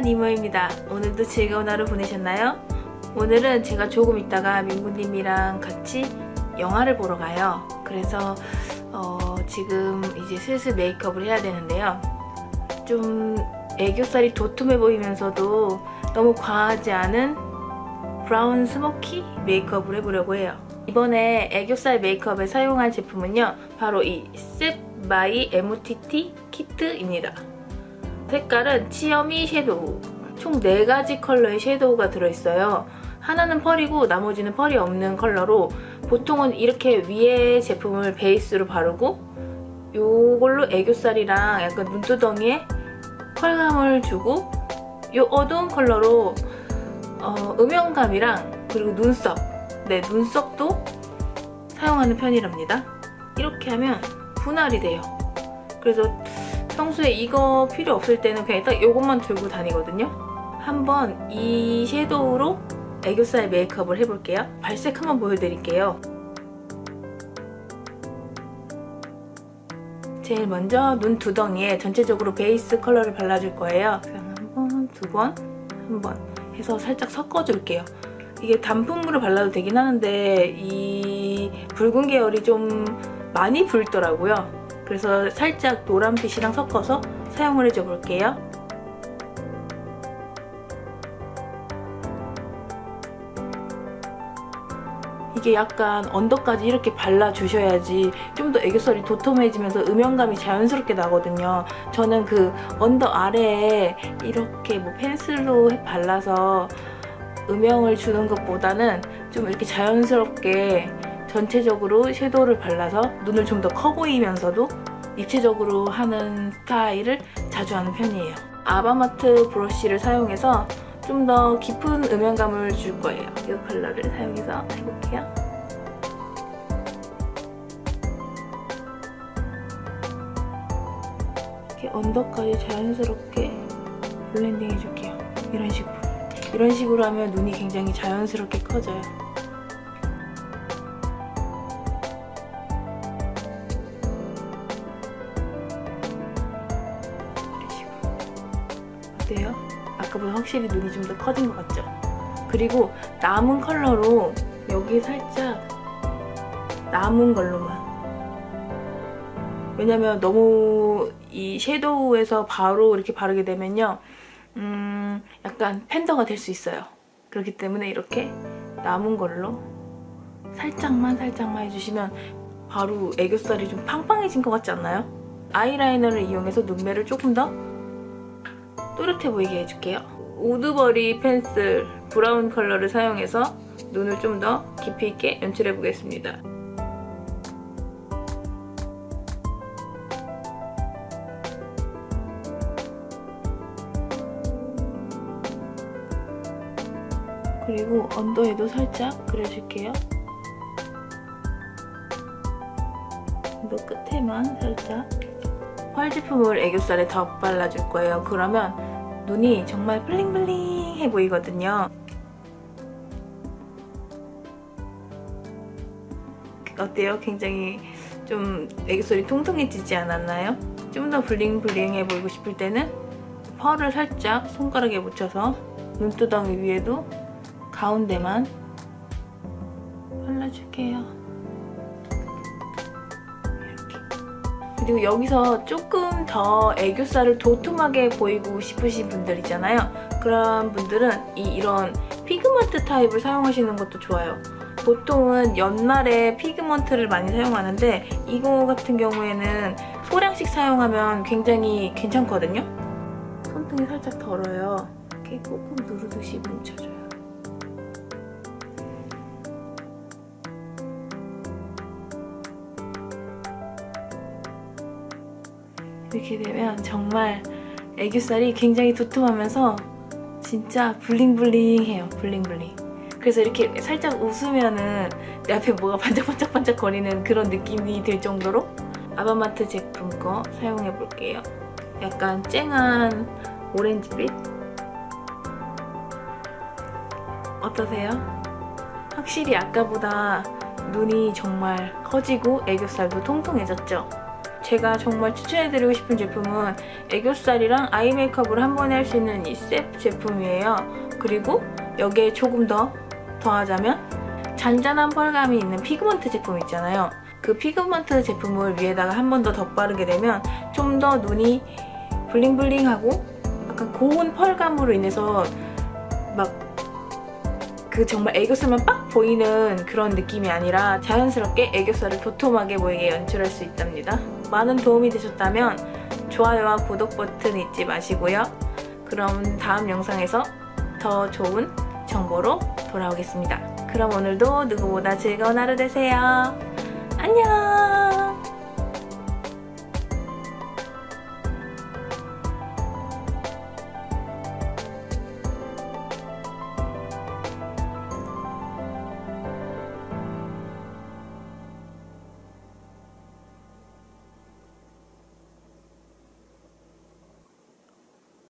니모입니다. 오늘도 즐거운 하루 보내셨나요? 오늘은 제가 조금 있다가 민구님이랑 같이 영화를 보러 가요. 그래서 어, 지금 이제 슬슬 메이크업을 해야 되는데요. 좀 애교살이 도톰해 보이면서도 너무 과하지 않은 브라운 스모키 메이크업을 해보려고 해요. 이번에 애교살 메이크업에 사용할 제품은요. 바로 이 셉 마이 MOTT 키트입니다. 색깔은 치어미 섀도우. 총 4가지 컬러의 섀도우가 들어있어요. 하나는 펄이고 나머지는 펄이 없는 컬러로 보통은 이렇게 위에 제품을 베이스로 바르고 요걸로 애교살이랑 약간 눈두덩이에 펄감을 주고 요 어두운 컬러로 어, 음영감이랑 그리고 눈썹 네 눈썹도 사용하는 편이랍니다. 이렇게 하면 분할이 돼요. 그래서 평소에 이거 필요 없을 때는 그냥 딱 이것만 들고 다니거든요. 한번 이 섀도우로 애교살 메이크업을 해볼게요. 발색 한번 보여드릴게요. 제일 먼저 눈 두덩이에 전체적으로 베이스 컬러를 발라줄 거예요. 한 번, 두 번, 한 번 해서 살짝 섞어줄게요. 이게 단품으로 발라도 되긴 하는데 이 붉은 계열이 좀 많이 붉더라고요. 그래서 살짝 노란빛이랑 섞어서 사용을 해줘 볼게요. 이게 약간 언더까지 이렇게 발라주셔야지 좀 더 애교살이 도톰해지면서 음영감이 자연스럽게 나거든요. 저는 그 언더 아래에 이렇게 뭐 펜슬로 발라서 음영을 주는 것보다는 좀 이렇게 자연스럽게 전체적으로 섀도우를 발라서 눈을 좀 더 커 보이면서도 입체적으로 하는 스타일을 자주 하는 편이에요. 아바마트 브러쉬를 사용해서 좀 더 깊은 음영감을 줄 거예요. 이 컬러를 사용해서 해볼게요. 이렇게 언더까지 자연스럽게 블렌딩 해줄게요. 이런 식으로. 이런 식으로 하면 눈이 굉장히 자연스럽게 커져요. 아까보다 확실히 눈이 좀 더 커진 것 같죠? 그리고 남은 컬러로 여기 살짝 남은 걸로만 왜냐면 너무 이 섀도우에서 바로 이렇게 바르게 되면요 음 약간 팬더가 될 수 있어요 그렇기 때문에 이렇게 남은 걸로 살짝만 살짝만 해주시면 바로 애교살이 좀 팡팡해진 것 같지 않나요? 아이라이너를 이용해서 눈매를 조금 더 또렷해 보이게 해줄게요. 우드버리 펜슬 브라운 컬러를 사용해서 눈을 좀 더 깊이 있게 연출해 보겠습니다. 그리고 언더에도 살짝 그려줄게요. 언더 끝에만 살짝 펄 제품을 애교살에 더 발라줄 거예요. 그러면 눈이 정말 블링블링해 보이거든요. 어때요? 굉장히 좀 애교살이 통통해지지 않았나요? 좀 더 블링블링해 보이고 싶을 때는 펄을 살짝 손가락에 묻혀서 눈두덩이 위에도 가운데만 발라줄게요. 그리고 여기서 조금 더 애교살을 도톰하게 보이고 싶으신 분들 있잖아요. 그런 분들은 이, 이런 피그먼트 타입을 사용하시는 것도 좋아요. 보통은 연말에 피그먼트를 많이 사용하는데 이거 같은 경우에는 소량씩 사용하면 굉장히 괜찮거든요. 손등이 살짝 덜어요. 이렇게 꾹꾹 누르듯이 뭉쳐줘요. 이렇게 되면 정말 애교살이 굉장히 도톰하면서 진짜 블링블링해요. 블링블링. 그래서 이렇게 살짝 웃으면은 내 앞에 뭐가 반짝반짝반짝 거리는 그런 느낌이 들 정도로 아바마트 제품 거 사용해 볼게요. 약간 쨍한 오렌지빛? 어떠세요? 확실히 아까보다 눈이 정말 커지고 애교살도 통통해졌죠? 제가 정말 추천해드리고 싶은 제품은 애교살이랑 아이 메이크업을 한 번에 할 수 있는 이 셉 제품이에요. 그리고 여기에 조금 더 더하자면 잔잔한 펄감이 있는 피그먼트 제품 있잖아요. 그 피그먼트 제품을 위에다가 한 번 더 덧바르게 되면 좀 더 눈이 블링블링하고 약간 고운 펄감으로 인해서 막 그 정말 애교살만 빡 보이는 그런 느낌이 아니라 자연스럽게 애교살을 도톰하게 보이게 연출할 수 있답니다. 많은 도움이 되셨다면 좋아요와 구독 버튼 잊지 마시고요. 그럼 다음 영상에서 더 좋은 정보로 돌아오겠습니다. 그럼 오늘도 누구보다 즐거운 하루 되세요. 안녕!